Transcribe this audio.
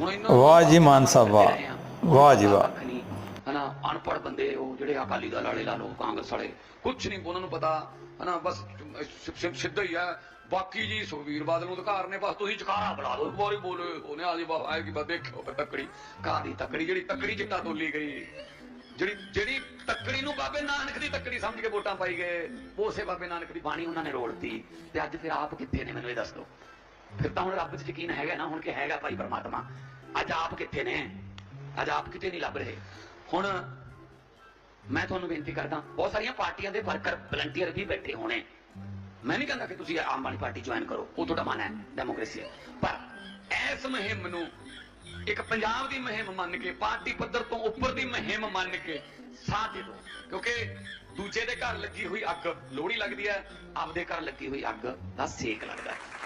ਵਾਹ ਜੀ ਮਾਨ ਸਾਹਿਬ, ਵਾਹ। ਵਾਹ ਜੀ, ਵਾਹ। ਹਨਾ ਅਨਪੜ ਬੰਦੇ ਉਹ ਜਿਹੜੇ ਅਕਾਲੀ ਦਲ ਵਾਲੇ ਲਾ ਲਓ ਕਾਂਗਰਸ ਵਾਲੇ ਕੁਝ ਨਹੀਂ ਉਹਨਾਂ ਨੂੰ ਪਤਾ ਹਨਾ ਬਸ ਸਿੱਧਾ ਹੀ ਆ। ਬਾਕੀ ਜੀ ਸੁਖਵੀਰ ਬਾਦਲ ਨੂੰ ਅਧਿਕਾਰ ਨੇ ਬਸ ਤੁਸੀਂ ਚਕਾਰਾ ਬੁਲਾ ਦਿਓ ਵਾਰੀ ਬੋਲੇ ਉਹਨੇ ਆ ਜੀ ਬਾ ਆਏਗੀ ਬਸ ਦੇਖੋ ਫਿਰ ਤੱਕੜੀ। ਕਾਦੀ ਤੱਕੜੀ ਜਿਹੜੀ ਤੱਕੜੀ ਚਿੱਟਾ ਤੋਲੀ ਗਈ। ਜਿਹੜੀ ਜਿਹੜੀ ਤੱਕੜੀ ਨੂੰ ਬਾਬੇ ਨਾਨਕ ਦੀ ਤੱਕੜੀ ਸਮਝ ਕੇ ਵੋਟਾਂ ਪਾਈ ਗਏ ਉਸੇ ਬਾਬੇ ਨਾਨਕ ਦੀ ਬਾਣੀ ਉਹਨਾਂ ਨੇ ਰੋੜਤੀ ਤੇ ਅੱਜ ਫਿਰ ਆਪ ਕਿੱਥੇ ਨੇ ਮੈਨੂੰ ਇਹ ਦੱਸ ਦਿਓ। ਫਿਰ ਤਾਂ ਹੁਣ ਰੱਬ 'ਚ ਯਕੀਨ ਹੈਗਾ ਨਾ, ਹੁਣ ਕਿ ਹੈਗਾ ਭਾਈ ਪਰਮਾਤਮਾ। ਅੱਜ ਆਪ ਕਿੱਥੇ ਨੇ? ਅੱਜ ਆਪ ਕਿਤੇ ਨਹੀਂ ਲੱਭ ਰਹੇ। ਹੁਣ ਮੈਂ ਤੁਹਾਨੂੰ ਬੇਨਤੀ ਕਰਦਾ, ਬਹੁਤ ਸਾਰੀਆਂ ਪਾਰਟੀਆਂ ਦੇ ਵਰਕਰ, ਵਲੰਟੀਅਰ ਵੀ ਬੈਠੇ ਹੋਣੇ। ਮੈਂ ਨਹੀਂ ਕਹਿੰਦਾ ਕਿ ਤੁਸੀਂ ਆਮ ਆਦਮੀ ਪਾਰਟੀ ਜੁਆਇਨ ਕਰੋ, ਉਹ ਤੁਹਾਡਾ ਮਨ ਹੈ ਡੈਮੋਕ੍ਰੇਸੀ ਹੈ। ਪਰ ਇਸ ਮੁਹਿੰਮ ਨੂੰ ਇੱਕ ਪੰਜਾਬ ਦੀ ਮੁਹਿੰਮ ਮੰਨ ਕੇ, ਪਾਰਟੀ ਪੱਧਰ ਤੋਂ ਉੱਪਰ ਦੀ ਮੁਹਿੰਮ ਮੰਨ ਕੇ ਸਾਥ ਦੇ ਦਿਓ। ਕਿਉਂਕਿ ਦੂਜੇ ਦੇ ਘਰ ਲੱਗੀ ਹੋਈ ਅੱਗ, ਲੋਹੜੀ ਲੱਗਦੀ ਹੈ, ਆਪਦੇ ਘਰ ਲੱਗੀ ਹੋਈ ਅੱਗ ਦਾ ਸੇਕ ਲੱਗਦਾ ਹੈ।